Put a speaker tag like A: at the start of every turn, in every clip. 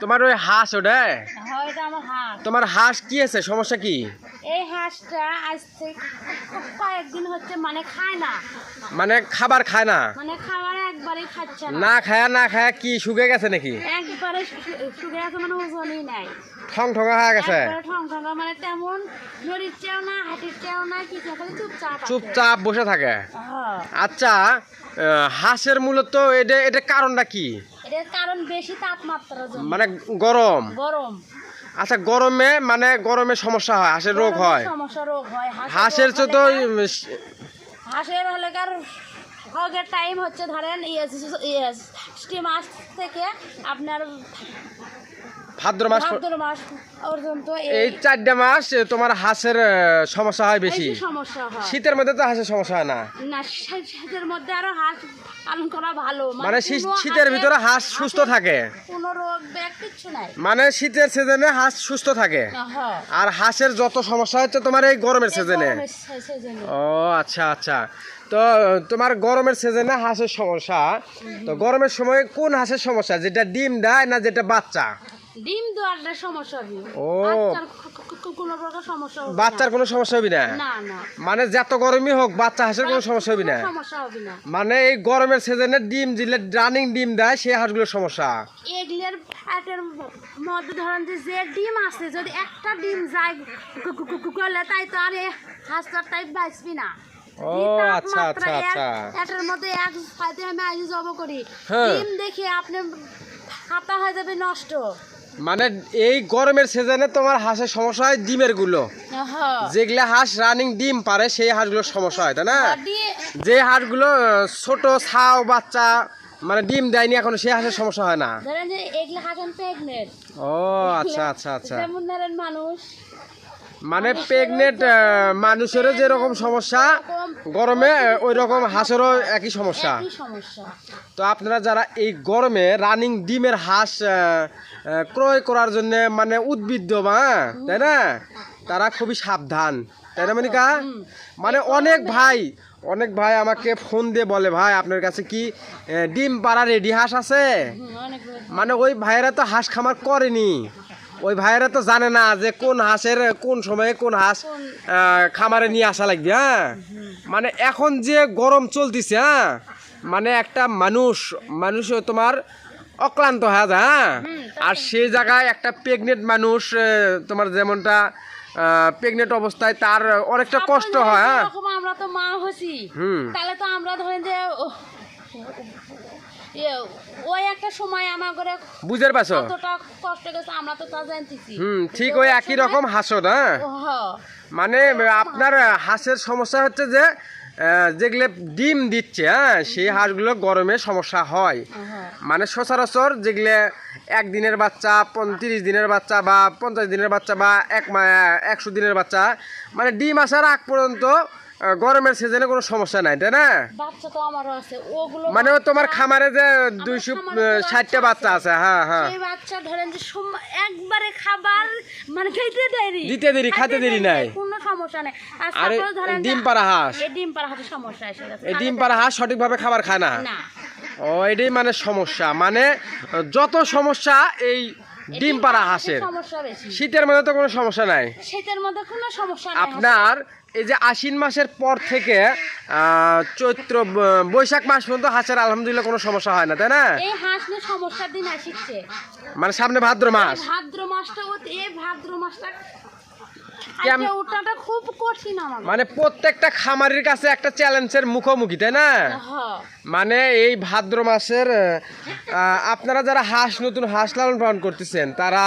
A: তোমার ওই হাঁস ওটা? তোমার হাঁস কি আছে? সমস্যা কি?
B: এই হাঁসটা আজ থেকে কয়েকদিন হচ্ছে মানে খায় না।
A: মানে খাবার খায় না?
B: মানে খাবার একবারে খাচ্ছে না।
A: না খায়া না খায়া কি শুকে গেছে নাকি?
B: একবারে শুকে আছে মানে ওজনই নাই।
A: ঠং ঠঙা হয়ে গেছে?
B: ঠং মানে তেমন না না কিছু খালি চুপচাপ
A: চুপচাপ বসে থাকে?
B: হ্যাঁ।
A: আচ্ছা হাঁসের মূলত এটা এটা কারণটা কি?
B: এটার কারণ বেশি তাপমাত্রার জন্য।
A: মানে গরম?
B: গরম।
A: আচ্ছা গরমে মানে গরমে সমস্যা হয় হাঁসের রোগ হয়?
B: সমস্যা রোগ হয়
A: হাঁসের তো তো
B: হাঁসের হলে কার টাইম হচ্ছে ধরেন স্টিম মাস থেকে আপনার
A: ভাদ্র মাস
B: ভাদ্র মাস পর্যন্ত
A: এই চারটা মাস তোমার হাঁসের সমস্যা হয় বেশি।
B: সমস্যা হয়।
A: শীতের মধ্যে তো হাঁসের সমস্যা হয় না।
B: না শীতের মধ্যে আরও হাঁস পালন করা ভালো।
A: মানে শীত- শীতের ভিতরে হাঁস সুস্থ থাকে।
B: কোনো রোগ ব্যাগ কিচ্ছু নাই।
A: মানে শীতের সিজনে হাঁস সুস্থ থাকে। আর হাঁসের যত সমস্যা হচ্ছে তোমার এই গরমের সিজনে। ও আচ্ছা আচ্ছা। তো তোমার গরমের সিজনে হাঁসের সমস্যা। তো গরমের সময় কোন হাঁসের সমস্যা? যেটা ডিম দেয় না যেটা বাচ্চা?
B: ডিম দেওয়ার সমস্যা হবে।
A: ও।
B: বাচ্চার কোনো প্রকার সমস্যা হবে
A: বাচ্চার
B: না।
A: কোনো সমস্যা হবে না?
B: না না।
A: মানে যত গরমই হোক বাচ্চা হাঁসের কোনো সমস্যা হবে না?
B: সমস্যা হবে না।
A: মানে এই গরমের সিজনে ডিম দিলে রানিং ডিম দেয় সেই হাঁসগুলোর সমস্যা।
B: এগুলোর ফ্যাটের মধ্যে ধরেন যে যে ডিম আছে যদি একটা ডিম যায় করলে তাই তো আর এই হাঁসটার তাই বাঁচবি না।
A: ও, আচ্ছা, আচ্ছা, আচ্ছা।
B: এটার মধ্যে এক আমি জব করি।
A: হ্যাঁ।
B: ডিম দেখে আপনি খাতা হয়ে যাবে নষ্ট।
A: মানে এই গরমের সিজনে তোমার হাঁসের সমস্যা হয়
B: ডিমেরগুলো।
A: যেগুলো হাঁস রানিং ডিম পারে সেই হাঁসগুলোর সমস্যা হয় তাই না? যে হাঁসগুলো ছোট ছাও বাচ্চা মানে ডিম দেয়নি এখন সেই হাঁসের সমস্যা হয় না। ও আচ্ছা আচ্ছা আচ্ছা।
B: মানুষ
A: মানে প্রেগনেন্ট মানুষেরও যেরকম সমস্যা গরমে ওই রকম হাঁসেরও একই সমস্যা। তো আপনারা যারা এই গরমে রানিং ডিমের হাঁস ক্রয় করার জন্য মানে উদ্বৃদ্ধ বা তাই না? তারা খুবই সাবধান তাই না মনিকা? মানে অনেক ভাই অনেক ভাই আমাকে ফোন দিয়ে বলে ভাই আপনার কাছে কি ডিম পাড়া রেডি হাঁস আছে। মানে ওই ভাইয়েরা তো হাঁস খামার করেনি। ওই ভাইয়েরা তো জানে না যে কোন হাঁসের কোন সময়ে কোন হাঁস খামারে নিয়ে আসা লাগবে হ্যাঁ? মানে এখন যে গরম চলতেছে হ্যাঁ? মানে একটা মানুষ মানুষ তোমার অক্লান্ত হয়ে হ্যাঁ? আর সেই জায়গায় একটা প্রেগনেন্ট মানুষ তোমার যেমনটা প্রেগনেন্ট অবস্থায় তার অনেকটা কষ্ট হয় হ্যাঁ?
B: আমরা তো মা হছি তাহলে তো আমরা ধরেন যে ওই একটা সময় আমার করে
A: বুঝতে পারছ?
B: কতটা কষ্ট গেছে আমরা তো তা জানতেছি।
A: হুম ঠিক ওই একই রকম না? মানে আপনার হাঁসের সমস্যা হচ্ছে যে যেগুলো ডিম দিচ্ছে হ্যাঁ সেই হাঁসগুলো গরমে সমস্যা হয়।
B: হ্যাঁ।
A: মানে সচরাচর যেগুলো একদিনের বাচ্চা পঁয়ত্রিশ দিনের বাচ্চা বা পঞ্চাশ দিনের বাচ্চা বা এক একশো দিনের বাচ্চা মানে ডিম আসার আগ পর্যন্ত গরমের সিজনে কোনো সমস্যা নাই তাই না? মানে তোমার খামারে যে দুইশো ষাটটা বাচ্চা আছে হ্যাঁ হ্যাঁ।
B: বাচ্চা ধরেন যে একবারে খাবার মানে খেতে দেরি।
A: দিতে দেরি, দেরি নাই।
B: কোনো সমস্যা নেই। আর
A: ডিম পাড়া হাঁস।
B: এই ডিম পাড়া সমস্যা এসে গেছে।
A: এই ডিম পাড়া হাঁস সঠিকভাবে খাবার খায় না। ও এটাই মানে সমস্যা। মানে যত সমস্যা এই ডিম পাড়া হাঁসের।
B: সমস্যা বেশি।
A: শীতের মধ্যে তো কোনো সমস্যা নাই।
B: শীতের মধ্যে কোনো সমস্যা নেই
A: আপনার এই যে আশ্বিন মাসের পর থেকে চৈত্র বৈশাখ মাস পর্যন্ত হাঁসের আলহামদুলিল্লাহ কোনো সমস্যা হয় না তাই না?
B: এই হাঁস নিয়ে সমস্যার দিন আসছে
A: মানে সামনে ভাদ্র মাস।
B: ভাদ্র মাসটা ও এই ভাদ্র মাসটা ওটাটা খুব কঠিন আমার
A: মানে প্রত্যেকটা খামারির কাছে একটা চ্যালেঞ্জের মুখোমুখি তাই না?
B: হ্যাঁ।
A: মানে এই ভাদ্র মাসের আপনারা যারা হাঁস নতুন হাঁস লালন পালন করতেছেন তারা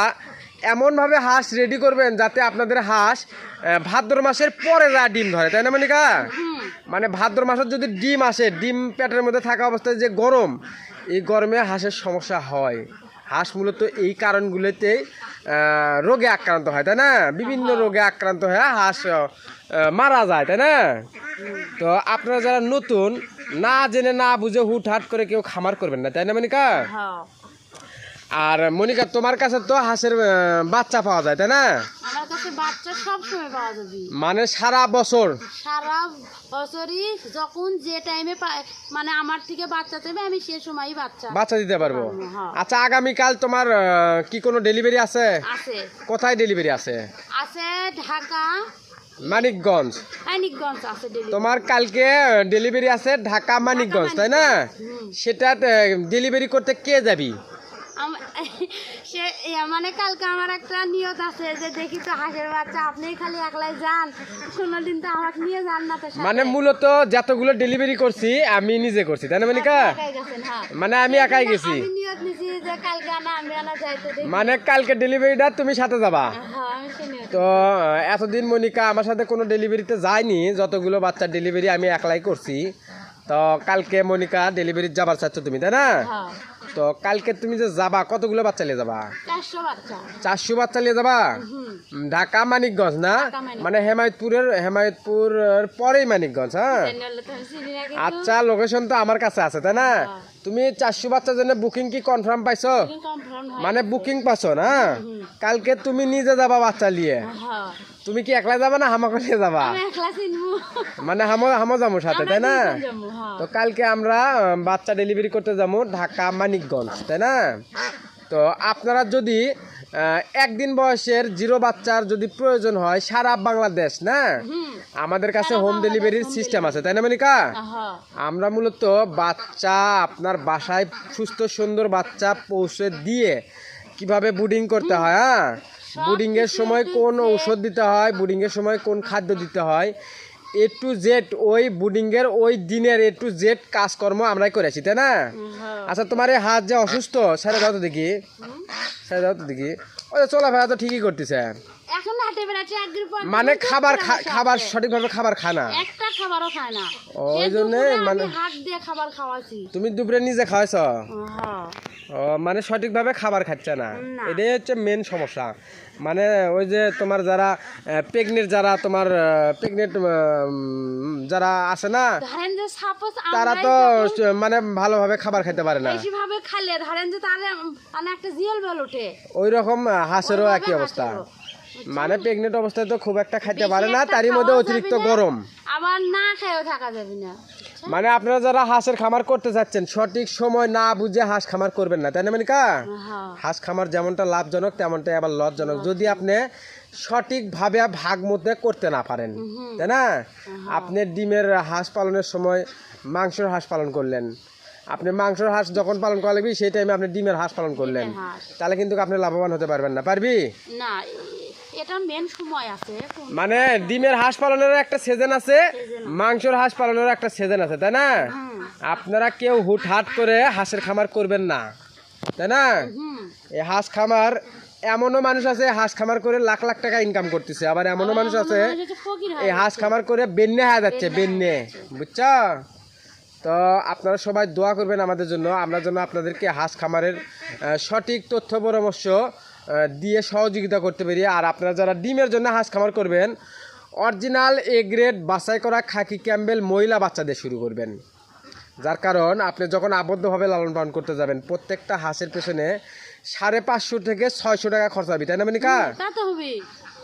A: এমনভাবে হাঁস রেডি করবেন যাতে আপনাদের হাঁস ভাদ্র মাসের পরে যা ডিম ধরে তাই না মনিকা? মানে ভাদ্র মাসের যদি ডিম আসে ডিম পেটের মধ্যে থাকা অবস্থায় যে গরম এই গরমে হাঁসের সমস্যা হয়। হাঁস মূলত এই কারণগুলোতে রোগে আক্রান্ত হয়, তাই না? বিভিন্ন রোগে আক্রান্ত হয়ে হাঁস মারা যায়, তাই না? তো আপনারা যারা নতুন, না জেনে না বুঝে হুট হাট করে কেউ খামার করবেন না, তাই না, মনিকা?
B: হ্যাঁ।
A: আর মনিকা তোমার কাছে তো হাঁসের বাচ্চা পাওয়া যায় তাই না?
B: আমার কাছে বাচ্চা সব সময় পাওয়া যাবে।
A: মানে সারা বছর?
B: সারা বছরই যখন যে টাইমে মানে আমার থেকে বাচ্চা চাইবে আমি সে সময়ই বাচ্চা।
A: বাচ্চা দিতে পারব?
B: হ্যাঁ।
A: আচ্ছা আগামীকাল তোমার কি কোনো ডেলিভারি আছে?
B: আছে।
A: কোথায় ডেলিভারি আছে?
B: আছে ঢাকা।
A: মানিকগঞ্জ।
B: মানিকগঞ্জ আছে
A: তোমার কালকে ডেলিভারি আছে ঢাকা মানিকগঞ্জ তাই না। সেটা ডেলিভারি করতে কে যাবি?
B: সে মানে কালকে আমার একটা নিয়ত আছে যে দেখি তো হাঁসের বাচ্চা আপনি খালি একলাই যান। কোনোদিন তো আমাকে নিয়ে যান না তো
A: মানে মূলত যতগুলো ডেলিভারি করছি আমি নিজে করছি তাই না মানিকা?
B: হ্যাঁ।
A: মানে আমি একাই গেছি।
B: যাইতে দেখি।
A: মানে কালকে ডেলিভারিটা তুমি সাথে যাবা।
B: হ্যাঁ নিয়ত
A: তো এতদিন মনিকা আমার সাথে কোনো ডেলিভারিতে যায়নি যতগুলো বাচ্চার ডেলিভারি আমি একলাই করছি। তো কালকে মনিকা ডেলিভারি যাবার চাচ্ছ তুমি তাই না?
B: হ্যাঁ।
A: তো কালকে তুমি যে যাবা কতগুলো বাচ্চা নিয়ে যাবা?
B: চারশো বাচ্চা।
A: নিয়ে যাবা? ঢাকা মানিকগঞ্জ না? মানে হেমায়তপুরের হেমায়তপুর পরেই মানিকগঞ্জ হ্যাঁ? আচ্ছা লোকেশন তো আমার কাছে আছে তাই না?
B: হ্যাঁ।
A: তুমি চারশো বাচ্চার জন্য বুকিং কি কনফার্ম পাইছো? মানে বুকিং পাইছো না? কালকে তুমি নিজে যাবা বাচ্চা নিয়ে।
B: হ্যাঁ।
A: তুমি কি একলা যাবা না হামাকে নিয়ে যাবা? মানে হামো হামো যাব সাথে তাই না?
B: হ্যাঁ।
A: তো কালকে আমরা বাচ্চা ডেলিভারি করতে যাব ঢাকা মানিকগঞ্জ তাই না? তো আপনারা যদি একদিন বয়সের জিরো বাচ্চার যদি প্রয়োজন হয় সারা বাংলাদেশ না? আমাদের কাছে হোম ডেলিভারির সিস্টেম আছে তাই না মনিকা? আমরা মূলত বাচ্চা আপনার বাসায় সুস্থ সুন্দর বাচ্চা পৌঁছে দিয়ে কীভাবে বুডিং করতে হয় হ্যাঁ? বুডিং এর সময় কোন ঔষধ দিতে হয় বুডিং এর সময় কোন খাদ্য দিতে হয় এ টু জেড ওই বুডিং এর ওই দিনের এ টু জেড কাজকর্ম আমরাই করেছি তাই না?
B: হ্যাঁ।
A: আচ্ছা তোমার এই হাত যে অসুস্থ সেটা দাও তো দেখি। সেটা দাও তো দেখি। ওই চলাফেরা তো ঠিকই করতেছে। মানে খাবার খাবার। সঠিকভাবে খাবার খায় না।
B: একটা খাবারও খায় না।
A: ওই জন্যে মানে-
B: হাত দিয়ে খাবার খাওয়াছি
A: তুমি দুপুরে নিজে খাওয়াইছ? মানে সঠিকভাবে খাবার খাচ্ছে না। এটাই হচ্ছে মেন সমস্যা। মানে ওই যে তোমার যারা প্রেগনেন্ট যারা তোমার প্রেগনেন্ট যারা আছে না তারা তো মানে ভালোভাবে খাবার খেতে পারে না।
B: বেশি ভাবে খালে ধরেন যে তাহলে মানে একটা জিয়াল বেল ওঠে।
A: ওই রকম হাঁসেরও একই অবস্থা। মানে প্রেগনেন্ট অবস্থায় তো খুব একটা খাইতে পারে না তারই মধ্যে অতিরিক্ত গরম।
B: আবার না খেয়েও থাকা যাবে না।
A: মানে আপনারা যারা হাঁসের খামার করতে চাচ্ছেন সঠিক সময় না বুঝে হাঁস খামার করবেন না তাই না মানিকা?
B: হ্যাঁ।
A: হাঁস খামার যেমনটা লাভজনক তেমনটাই আবার লসজনক যদি আপনি সঠিকভাবে ভাগ মধ্যে করতে না পারেন তাই না? আপনি ডিমের হাঁস পালনের সময় মাংসের হাঁস পালন করলেন। আপনি মাংসের হাঁস যখন পালন করা লাগবে সেই টাইমে আপনি ডিমের হাঁস পালন করলেন। তাহলে কিন্তু আপনি লাভবান হতে পারবেন না পারবি?
B: না এটা মেন সময় আছে
A: মানে ডিমের হাঁস পালনের একটা সিজন আছে মাংসের হাঁস পালনের একটা সিজন আছে তাই না? আপনারা কেউ হুটহাট করে হাঁসের খামার করবেন না তাই না? এই হাঁস খামার এমনও মানুষ আছে হাঁস খামার করে লাখ লাখ টাকা ইনকাম করতেছে আবার এমনও মানুষ আছে
B: হয়
A: এই হাঁস খামার করে বেন্নে হয়ে যাচ্ছে বেন্নে বুঝছ? তো আপনারা সবাই দোয়া করবেন আমাদের জন্য আমরা যেন আপনাদেরকে হাঁস খামারের সঠিক তথ্য পরামর্শ দিয়ে সহযোগিতা করতে পারি আর আপনারা যারা ডিমের জন্য হাঁস খামার করবেন অরিজিনাল এ গ্রেড বাছাই করা খাকি ক্যাম্বেল মহিলা বাচ্চাদের শুরু করবেন। যার কারণ আপনি যখন আবদ্ধভাবে লালন পালন করতে যাবেন প্রত্যেকটা হাঁসের পেছনে সাড়ে পাঁচশো থেকে ছয়শো টাকা খরচ হবে তাই না মানিকা?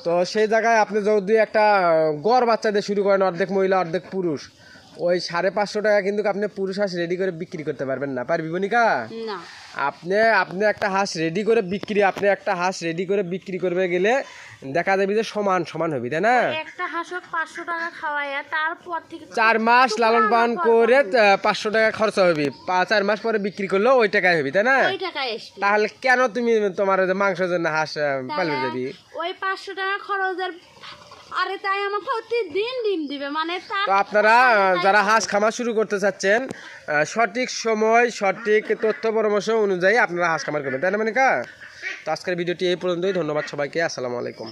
B: তা
A: সেই জায়গায় আপনি যদি একটা গড় বাচ্চাদের শুরু করেন অর্ধেক মহিলা অর্ধেক পুরুষ ওই সাড়ে পাঁচশো টাকা কিন্তু আপনি পুরুষ হাঁস রেডি করে বিক্রি করতে পারবেন না। পারবি বনিকা
B: না।
A: আপনি আপনি একটা হাঁস রেডি করে বিক্রি আপনি একটা হাঁস রেডি করে বিক্রি করবে গেলে দেখা যাবে যে সমান সমান হবে তাই না?
B: একটা হাঁসক পাঁচশো টাকা তারপর থেকে
A: চার মাস লালন পালন করে পাঁচশো টাকা খরচ হবে। পাঁচ চার মাস পরে বিক্রি করলেও ওই টাকায় হবে তাই না? তাহলে কেন তুমি তোমার মাংসের জন্য হাঁস পালবে যাবি
B: ওই পাঁচশো টাকা খরচের আরে তাই আমার প্রতিদিন ডিম দিবে মানে
A: তো আপনারা যারা হাঁস খামার শুরু করতে চাচ্ছেন সঠিক সময় সঠিক তথ্য পরামর্শ অনুযায়ী আপনারা হাঁস খামার করবেন। তাই না মানে কা তো আজকের ভিডিওটি এই পর্যন্তই। ধন্যবাদ সবাইকে। আসসালামু আলাইকুম।